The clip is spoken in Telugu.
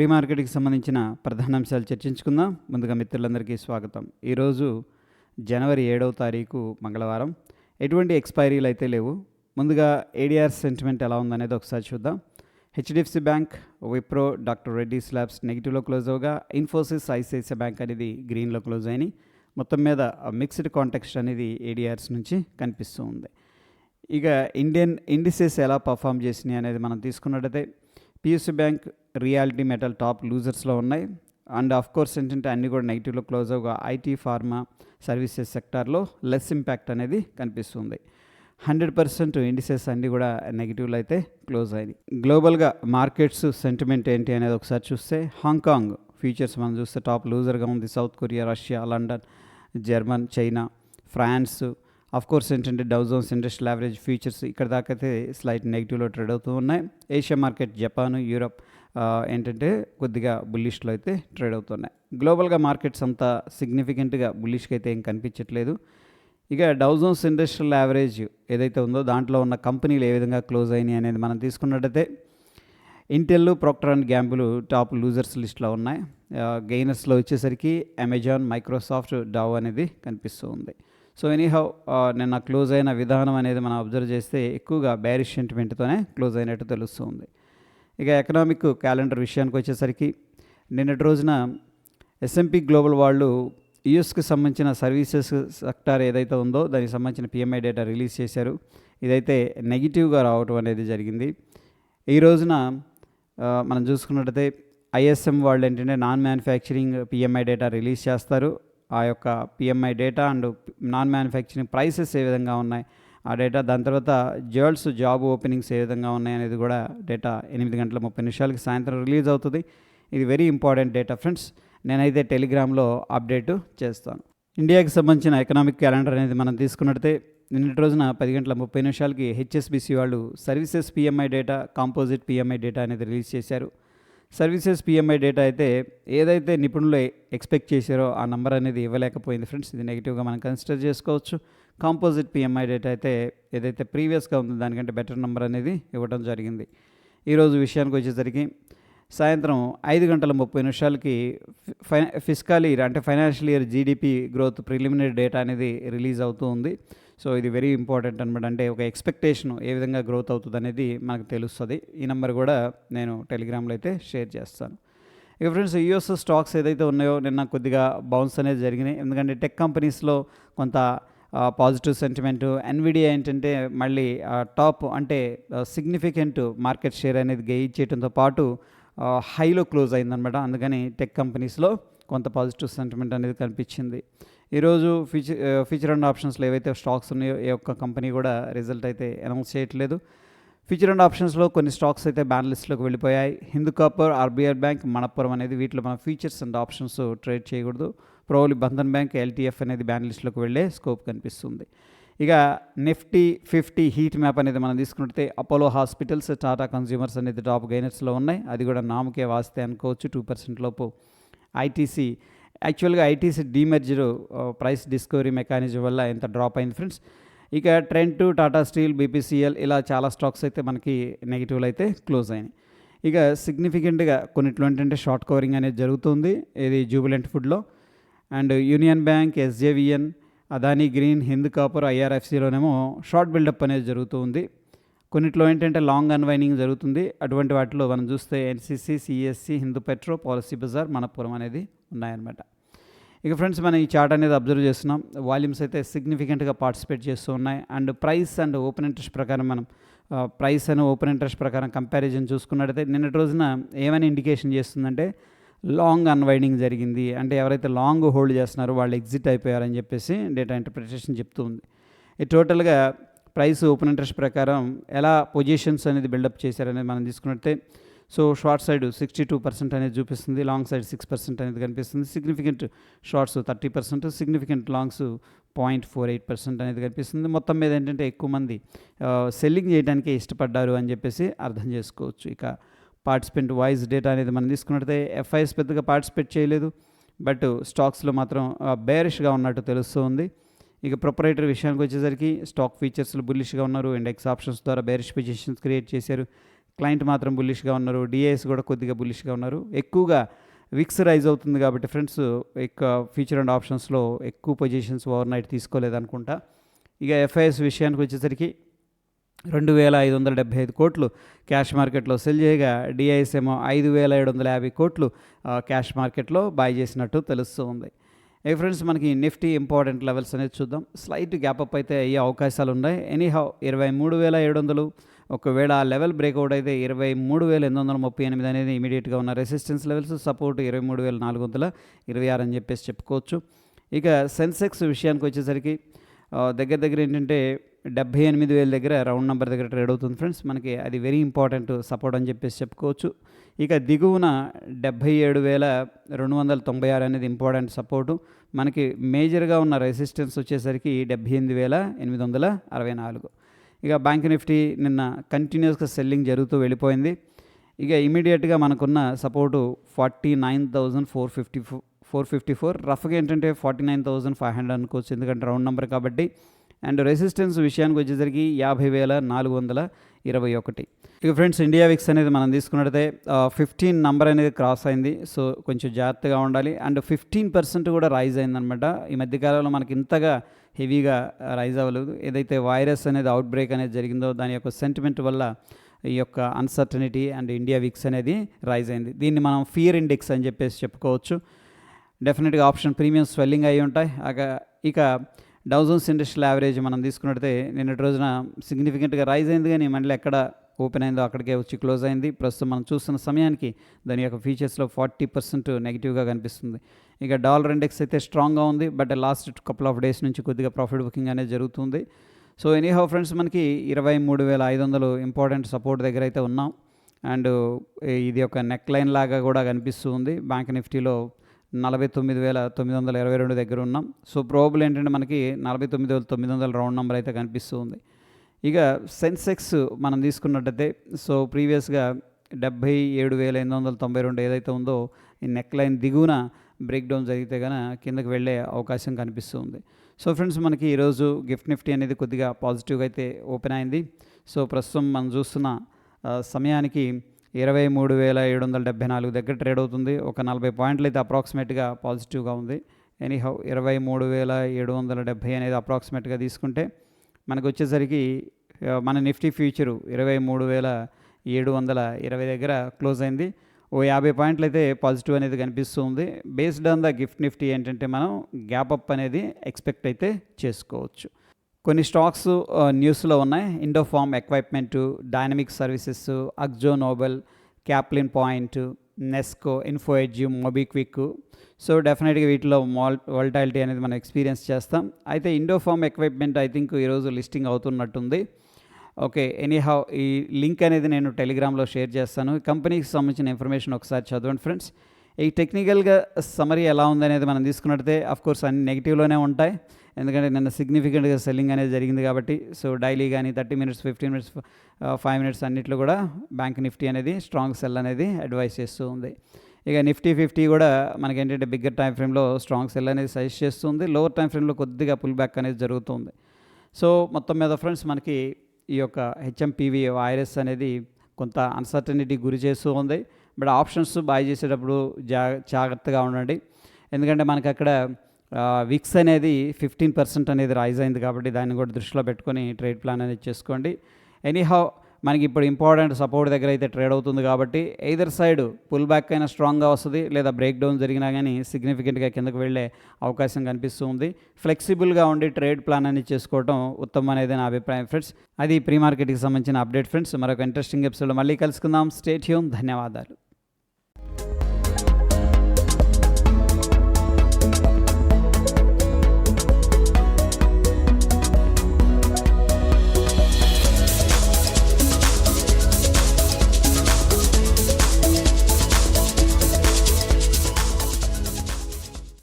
ప్రీ మార్కెట్కి సంబంధించిన ప్రధాన అంశాలు చర్చించుకుందాం. ముందుగా మిత్రులందరికీ స్వాగతం. ఈరోజు జనవరి ఏడవ తారీఖు మంగళవారం. ఎటువంటి ఎక్స్పైరీలు అయితే లేవు. ముందుగా ఏడిఆర్ సెంటిమెంట్ ఎలా ఉందనేది ఒకసారి చూద్దాం. HDFC bank Wipro doctor Reddy labs నెగిటివ్లో close అవగా ఇన్ఫోసిస్ ఐసిఐసిఐ బ్యాంక్ అనేది గ్రీన్లో క్లోజ్ అయినాయి. మొత్తం మీద మిక్స్డ్ కాంటెక్స్ట్ అనేది ఏడిఆర్స్ నుంచి కనిపిస్తూ ఉంది. ఇక ఇండియన్ ఇండిసెస్ ఎలా పర్ఫామ్ చేసినాయి అనేది మనం తీసుకున్నట్టయితే PSC bank realty metal top లూజర్స్లో ఉన్నాయి. అండ్ ఆఫ్ కోర్స్ ఏంటంటే అన్నీ కూడా నెగిటివ్లో క్లోజ్ అవగా ఐటీ ఫార్మా సర్వీసెస్ సెక్టార్లో లెస్ ఇంపాక్ట్ అనేది కనిపిస్తుంది. హండ్రెడ్ పర్సెంట్ ఇండిసెస్ అన్నీ కూడా నెగిటివ్లో అయితే క్లోజ్ అయింది గ్లోబల్గా మార్కెట్స్ సెంటిమెంట్ ఏంటి అనేది ఒకసారి చూస్తే హాంకాంగ్ ఫ్యూచర్స్ మనం చూస్తే టాప్ లూజర్గా ఉంది. South Korea Russia London German China France of course ఏంటంటే Dow Jones industrial average futures ఇక్కడ దాకా అయితే స్లైట్ నెగిటివ్లో ట్రేడ్ అవుతూ ఉన్నాయి. ఏషియా మార్కెట్ జపాన్ యూరప్ ఏంటంటే కొద్దిగా బుల్లిష్లో అయితే ట్రేడ్ అవుతున్నాయి. గ్లోబల్గా మార్కెట్స్ అంతా సిగ్నిఫికెంట్గా బుల్లిష్కి అయితే ఏం కనిపించట్లేదు. ఇక డౌజోన్స్ ఇండస్ట్రియల్ యావరేజ్ ఏదైతే ఉందో దాంట్లో ఉన్న కంపెనీలు ఏ విధంగా క్లోజ్ అయినాయి అనేది మనం తీసుకున్నట్టయితే Intel Procter and gamble top losers లిస్ట్లో ఉన్నాయి. గెయినర్స్లో వచ్చేసరికి అమెజాన్ మైక్రోసాఫ్ట్ డావ్ అనేది కనిపిస్తూ ఉంది. సో ఎనీహౌ నిన్న క్లోజ్ అయిన విధానం అనేది మనం అబ్జర్వ్ చేస్తే ఎక్కువగా బ్యారిష్ సెంటిమెంట్తోనే క్లోజ్ అయినట్టు తెలుస్తుంది ఇక ఎకనామిక్ క్యాలెండర్ విషయానికి వచ్చేసరికి నిన్నటి రోజున ఎస్ఎంపి గ్లోబల్ వాళ్ళు యుఎస్కి సంబంధించిన సర్వీసెస్ సెక్టార్ ఏదైతే ఉందో దానికి సంబంధించిన పిఎంఐ డేటా రిలీజ్ చేశారు. ఇదైతే నెగిటివ్గా రావటం అనేది జరిగింది. ఈ రోజున మనం చూసుకున్నట్టయితే ఐఎస్ఎం వాళ్ళు ఏంటంటే non manufacturing PMI data release చేస్తారు. ఆ యొక్క PMI data and non manufacturing prices ఏ విధంగా ఉన్నాయి ఆ డేటా దాని తర్వాత జర్ల్స్ జాబ్ ఓపెనింగ్స్ ఏ విధంగా ఉన్నాయి అనేది కూడా డేటా ఎనిమిది గంటల ముప్పై నిమిషాలకి సాయంత్రం రిలీజ్ అవుతుంది. ఇది వెరీ ఇంపార్టెంట్ డేటా ఫ్రెండ్స్ నేనైతే టెలిగ్రామ్లో అప్డేట్ చేస్తాను. ఇండియాకి సంబంధించిన ఎకనామిక్ క్యాలెండర్ అనేది మనం తీసుకున్నట్టయితే నిన్నటి రోజున పది గంటల ముప్పై నిమిషాలకి హెచ్ఎస్బిసి వాళ్ళు services PMI data composite PMI data అనేది రిలీజ్ చేశారు. సర్వీసెస్ పిఎంఐ డేటా అయితే ఏదైతే నిపుణులు ఎక్స్పెక్ట్ చేశారో ఆ నెంబర్ అనేది ఇవ్వలేకపోయింది ఫ్రెండ్స్ ఇది నెగిటివ్గా మనం కన్సిడర్ చేసుకోవచ్చు. కాంపోజిట్ పిఎంఐ డేటా అయితే ఏదైతే ప్రీవియస్గా ఉందో దానికంటే బెటర్ నెంబర్ అనేది ఇవ్వడం జరిగింది. ఈరోజు విషయానికి వచ్చేసరికి సాయంత్రం ఐదు గంటల ముప్పై నిమిషాలకి ఫై ఫిస్కల్ ఇయర్ అంటే financial year GDP growth preliminary data అనేది రిలీజ్ అవుతూ ఉంది. సో ఇది వెరీ ఇంపార్టెంట్ అనమాట అంటే ఒక ఎక్స్పెక్టేషన్ ఏ విధంగా గ్రోత్ అవుతుంది అనేది మనకు తెలుస్తుంది. ఈ నెంబర్ కూడా నేను టెలిగ్రామ్లో అయితే షేర్ చేస్తాను. ఇక ఫ్రెండ్స్ యూఎస్ స్టాక్స్ ఏదైతే ఉన్నాయో నిన్న కొద్దిగా బౌన్స్ అనేది జరిగినాయి. ఎందుకంటే టెక్ కంపెనీస్లో కొంత పాజిటివ్ సెంటిమెంట్ ఎన్విడియా ఏంటంటే మళ్ళీ టాప్ అంటే సిగ్నిఫికెంట్ మార్కెట్ షేర్ అనేది గెయిన్ చేయడంతో పాటు హైలో క్లోజ్ అయిందనమాట అందుకని టెక్ కంపెనీస్లో కొంత పాజిటివ్ సెంటిమెంట్ అనేది కనిపించింది. ఈరోజు ఫ్యూచర్ ఫ్యూచర్ అండ్ ఆప్షన్స్లో ఏవైతే స్టాక్స్ ఉన్నాయో ఏ ఒక్క కంపెనీ కూడా రిజల్ట్ అయితే అనౌన్స్ చేయట్లేదు. ఫ్యూచర్ అండ్ ఆప్షన్స్లో కొన్ని స్టాక్స్ అయితే బ్యాన్ లిస్ట్లోకి వెళ్ళిపోయాయి. Hindu copper RBI bank Manappuram అనేది వీటిలో మనం ఫీచర్స్ అండ్ ఆప్షన్స్ ట్రేడ్ చేయకూడదు. ప్రోలి బంధన్ బ్యాంక్ ఎల్టీఎఫ్ అనేది బ్యాన్ లిస్ట్లోకి వెళ్ళే స్కోప్ కనిపిస్తుంది. ఇక నిఫ్టీ ఫిఫ్టీ హీట్ మ్యాప్ అనేది మనం తీసుకుంటే అపోలో హాస్పిటల్స్ టాటా కన్జ్యూమర్స్ అనేది టాప్ గైనర్స్లో ఉన్నాయి. అది కూడా నామకే వాస్తే అనుకోవచ్చు. టూ పర్సెంట్ లోపు ఐటీసీ యాక్చువల్గా ITC demerger price discovery mechanism వల్ల ఎంత డ్రాప్ అయింది ఫ్రెండ్స్. ఇక ట్రెంట్ టాటా స్టీల్ బీపీసీఎల్ ఇలా చాలా స్టాక్స్ అయితే మనకి నెగిటివ్లు అయితే క్లోజ్ అయినాయి. ఇక సిగ్నిఫికెంట్గా కొన్నిట్లో ఏంటంటే షార్ట్ కవరింగ్ అనేది జరుగుతుంది ఇది జూబిలెంట్ ఫుడ్లో. And Union Bank SJVN Adani Green Hind Copper ఐఆర్ఎఫ్సిలోనేమో short buildup అనేది జరుగుతుంది. కొన్నిట్లో ఏంటంటే లాంగ్ అన్వైనింగ్ జరుగుతుంది. అటువంటి వాటిలో మనం చూస్తే NCC CSC Hind Petro Policy Bazaar Manappuram అనేది ఉన్నాయన్నమాట. ఇక ఫ్రెండ్స్ మనం ఈ చార్ట్ అనేది అబ్జర్వ్ చేస్తున్నాం. వాల్యూమ్స్ అయితే సిగ్నిఫికెంట్గా పార్టిసిపేట్ చేస్తూ ఉన్నాయి. And price and open interest ప్రకారం మనం ప్రైస్ అండ్ ఓపెన్ ఇంట్రెస్ట్ ప్రకారం కంపారిజన్ చూసుకున్నట్టయితే నిన్నటి రోజున ఏమైనా ఇండికేషన్ చేస్తుందంటే లాంగ్ అన్వైడింగ్ జరిగింది. అంటే ఎవరైతే లాంగ్ హోల్డ్ చేస్తున్నారో వాళ్ళు ఎగ్జిట్ అయిపోయారని చెప్పేసి డేటా ఇంటర్ప్రిటేషన్ చెప్తుంది ఈ టోటల్గా ప్రైస్ ఓపెన్ ఇంట్రెస్ట్ ప్రకారం ఎలా పొజిషన్స్ అనేది బిల్డప్ చేశారనేది మనం తీసుకున్నట్టే so short side sixty two percent అనేది చూపిస్తుంది లాంగ్ సైడ్ సిక్స్ పర్సెంట్ అనేది కనిపిస్తుంది. Significant shorts thirty percent significant longs point four eight percent అనేది కనిపిస్తుంది. మొత్తం మీద ఏంటంటే ఎక్కువ మంది సెల్లింగ్ చేయడానికే ఇష్టపడ్డారు అని చెప్పేసి అర్థం చేసుకోవచ్చు. ఇక పార్టిసిపెంట్ వాయిస్ డేటా అనేది మనం తీసుకున్నట్టయితే ఎఫ్ఐఎస్ పెద్దగా పార్టిసిపేట్ చేయలేదు. బట్ స్టాక్స్లో మాత్రం బేరిష్గా ఉన్నట్టు తెలుస్తూ ఉంది ఇక ప్రొపరేటర్ విషయానికి వచ్చేసరికి స్టాక్ ఫీచర్స్లు బుల్లిష్గా ఉన్నారు. ఇండెక్స్ ఆప్షన్స్ ద్వారా బేరిష్ పొజిషన్స్ క్రియేట్ చేశారు. క్లయింట్ మాత్రం బుల్లిష్గా ఉన్నారు డిఏఎస్ కూడా కొద్దిగా బుల్లిష్గా ఉన్నారు. ఎక్కువగా విక్స్ రైజ్ అవుతుంది కాబట్టి ఫ్రెండ్స్ ఎక్కువ ఫ్యూచర్ అండ్ ఆప్షన్స్లో ఎక్కువ పొజిషన్స్ ఓవర్ నైట్ తీసుకోలేదనుకుంటా ఇక ఎఫ్ఐఎస్ విషయానికి వచ్చేసరికి రెండు వేల ఐదు వందల డెబ్బై ఐదు కోట్లు క్యాష్ మార్కెట్లో సెల్ చేయగా డిఐఎస్ ఏమో ఐదు వేల ఏడు వందల యాభై కోట్లు క్యాష్ మార్కెట్లో బాయ్ చేసినట్టు తెలుస్తూ ఉంది. ఏ ఫ్రెండ్స్ మనకి నిఫ్టీ ఇంపార్టెంట్ లెవెల్స్ అనేది చూద్దాం. స్లైట్ గ్యాప్ అప్ అయితే అయ్యే అవకాశాలు ఉన్నాయి. ఎనీహౌ ఇరవై మూడు వేల ఏడు వందలు ఒకవేళ ఆ లెవెల్ బ్రేక్అవుట్ అయితే ఇరవై మూడు వేల ఎనిమిది వందల ముప్పై ఎనిమిది అనేది ఇమీడియట్గా ఉన్న రెసిస్టెన్స్ లెవెల్స్ సపోర్ట్ ఇరవై మూడు వేల నాలుగు వందల ఇరవై ఆరు అని చెప్పేసి చెప్పుకోవచ్చు. ఇక సెన్సెక్స్ విషయానికి వచ్చేసరికి దగ్గర దగ్గర ఏంటంటే డెబ్బై ఎనిమిది వేల దగ్గర రౌండ్ నెంబర్ దగ్గర ట్రేడ్ అవుతుంది ఫ్రెండ్స్. మనకి అది వెరీ ఇంపార్టెంట్ సపోర్ట్ అని చెప్పేసి చెప్పుకోవచ్చు. ఇక దిగువన డెబ్బై ఏడు వేల రెండు వందల తొంభై ఆరు అనేది ఇంపార్టెంట్ సపోర్టు. మనకి మేజర్గా ఉన్న రెసిస్టెన్స్ వచ్చేసరికి డెబ్బై ఎనిమిది వేల ఎనిమిది వందల అరవై నాలుగు. ఇక బ్యాంక్ నిఫ్టీ నిన్న కంటిన్యూస్గా సెల్లింగ్ జరుగుతూ వెళ్ళిపోయింది. ఇక ఇమీడియట్గా మనకున్న support forty nine thousand four fifty four fifty four. రఫ్గా ఏంటంటే forty nine thousand five hundred అనుకోవచ్చు ఎందుకంటే రౌండ్ నెంబర్ కాబట్టి. అండ్ రెసిస్టెన్స్ విషయానికి వచ్చేసరికి యాభై వేల నాలుగు వందల ఇరవై ఒకటి. ఇక ఫ్రెండ్స్ ఇండియా విక్స్ అనేది మనం తీసుకున్నట్టయితే ఫిఫ్టీన్ నంబర్ అనేది క్రాస్ అయింది. సో కొంచెం జాగ్రత్తగా ఉండాలి. అండ్ ఫిఫ్టీన్ పర్సెంట్ కూడా రైజ్ అయిందనమాట ఈ మధ్యకాలంలో మనకి ఇంతగా హెవీగా రైజ్ అవ్వలేదు. ఏదైతే వైరస్ అనేది అవుట్ బ్రేక్ అనేది జరిగిందో దాని యొక్క సెంటిమెంట్ వల్ల ఈ యొక్క అన్సర్టనిటీ అండ్ ఇండియా విక్స్ అనేది రైజ్ అయింది. దీన్ని మనం ఫియర్ ఇండెక్స్ అని చెప్పేసి చెప్పుకోవచ్చు. డెఫినెట్గా ఆప్షన్ ప్రీమియం స్వెల్లింగ్ అయి ఉంటాయి. అక ఇక డౌజన్స్ ఇండస్ట్రియల్ యావరేజ్ మనం తీసుకున్నట్టయితే నిన్నటి రోజున సిగ్నిఫికెంట్గా రైజ్ అయింది. కానీ మళ్ళీ ఎక్కడ ఓపెన్ అయిందో అక్కడికే వచ్చి క్లోజ్ అయింది. ప్రస్తుతం మనం చూస్తున్న సమయానికి దాని యొక్క ఫీచర్స్లో ఫార్టీ పర్సెంట్ నెగిటివ్గా కనిపిస్తుంది. ఇక డాలర్ ఇండెక్స్ అయితే స్ట్రాంగ్గా ఉంది. But last couple of days నుంచి కొద్దిగా ప్రాఫిట్ బుకింగ్ అనేది జరుగుతుంది. సో ఎనీహౌ ఫ్రెండ్స్ మనకి ఇరవై మూడు వేల ఐదు వందలు ఇంపార్టెంట్ సపోర్ట్ దగ్గర అయితే ఉన్నాం. అండ్ ఇది ఒక నెక్ లైన్ లాగా కూడా కనిపిస్తూ ఉంది. బ్యాంక్ నిఫ్టీలో నలభై తొమ్మిది వేల తొమ్మిది వందల ఇరవై రెండు దగ్గర ఉన్నాం సో ప్రోబుల్ ఏంటంటే మనకి నలభై తొమ్మిది వేల తొమ్మిది వందల రౌండ్ నెంబర్ అయితే కనిపిస్తూ ఉంది ఇక సెన్సెక్స్ మనం తీసుకున్నట్టయితే సో ప్రీవియస్గా డెబ్భై ఏడు వేల ఎనిమిది వందల తొంభై రెండు ఏదైతే ఉందో ఈ నెక్ లైన్ దిగువన బ్రేక్ డౌన్ జరిగితే కనుక కిందకి వెళ్ళే అవకాశం కనిపిస్తుంది. సో ఫ్రెండ్స్ మనకి ఈరోజు గిఫ్ట్ నిఫ్టీ అనేది కొద్దిగా పాజిటివ్గా అయితే ఓపెన్ అయింది. సో ప్రస్తుతం మనం చూస్తున్న సమయానికి ఇరవై మూడు వేల ఏడు వందల డెబ్బై నాలుగు దగ్గర ట్రేడ్ అవుతుంది. ఒక నలభై పాయింట్లు అయితే అప్రాక్సిమేట్గా పాజిటివ్గా ఉంది. ఎనీహౌ ఇరవై మూడు వేల ఏడు వందల డెబ్బై అనేది అప్రాక్సిమేట్గా తీసుకుంటే మనకు వచ్చేసరికి మన నిఫ్టీ ఫ్యూచరు ఇరవై మూడు వేల ఏడు వందల ఇరవై దగ్గర క్లోజ్ అయింది. ఓ యాభై పాయింట్లు అయితే పాజిటివ్ అనేది కనిపిస్తుంది based on the Gift Nifty ఏంటంటే మనం గ్యాప్ అప్ అనేది ఎక్స్పెక్ట్ అయితే చేసుకోవచ్చు. కొన్ని స్టాక్స్ న్యూస్లో ఉన్నాయి. Indo Farm equipment Dynamic Services Akzo Nobel Caplin Point Nesco Info MobiKwik so డెఫినెట్గా వీటిలో మాల్ వాల్టాలిటీ అనేది మనం ఎక్స్పీరియన్స్ చేస్తాం. అయితే Indo Farm equipment I think ఈరోజు లిస్టింగ్ అవుతున్నట్టుంది. ఓకే ఎనీహౌ ఈ లింక్ అనేది నేను టెలిగ్రామ్లో షేర్ చేస్తాను. కంపెనీకి సంబంధించిన ఇన్ఫర్మేషన్ ఒకసారి చదవండి ఫ్రెండ్స్ ఈ టెక్నికల్గా సమరీ ఎలా ఉందనేది మనం తీసుకున్నట్టయితే అఫ్ కోర్స్ అన్ని నెగిటివ్లోనే ఉంటాయి. ఎందుకంటే నిన్న సిగ్నిఫికెంట్గా సెల్లింగ్ అనేది జరిగింది కాబట్టి సో డైలీ కానీ thirty minutes fifteen minutes five minutes అన్నిట్లో కూడా బ్యాంక్ నిఫ్టీ అనేది స్ట్రాంగ్ సెల్ అనేది అడ్వైస్ చేస్తూ ఉంది. ఇక నిఫ్టీ ఫిఫ్టీ కూడా మనకి ఏంటంటే బిగ్గర్ టైం ఫ్రేమ్లో స్ట్రాంగ్ సెల్ అనేది సజెస్ట్ చేస్తుంది లోవర్ టైం ఫ్రేమ్లో కొద్దిగా పుల్ బ్యాక్ అనేది జరుగుతుంది సో మొత్తం మీద ఫ్రెండ్స్ మనకి ఈ యొక్క హెచ్ఎంపీవీ వైరస్ అనేది కొంత అన్సర్టనిటీ గురి చేస్తూ ఉంది. బట్ ఆప్షన్స్ బాయ్ చేసేటప్పుడు జా జాగ్రత్తగా ఉండండి. ఎందుకంటే మనకి అక్కడ విక్స్ అనేది ఫిఫ్టీన్ పర్సెంట్ అనేది రైజ్ అయింది కాబట్టి దాన్ని కూడా దృష్టిలో పెట్టుకొని ట్రేడ్ ప్లాన్ అనేది చేసుకోండి. ఎనీహౌ మనకి ఇప్పుడు ఇంపార్టెంట్ సపోర్ట్ దగ్గర అయితే ట్రేడ్ అవుతుంది కాబట్టి ఎయిదర్ సైడ్ పుల్ బ్యాక్ అయినా స్ట్రాంగ్గా వస్తుంది లేదా బ్రేక్ డౌన్ జరిగినా కానీ సిగ్నిఫికెంట్గా కిందకు వెళ్ళే అవకాశం కనిపిస్తూ ఉంది. ఫ్లెక్సిబుల్గా ఉండి ట్రేడ్ ప్లాన్ అనేది చేసుకోవడం ఉత్తమం అనేది నా అభిప్రాయం ఫ్రెండ్స్ అది ప్రీ మార్కెట్కి సంబంధించిన అప్డేట్ ఫ్రెండ్స్ మరొక ఇంట్రెస్టింగ్ ఎపిసోడ్ మళ్ళీ కలుసుకుందాం. స్టేట్ ధన్యవాదాలు.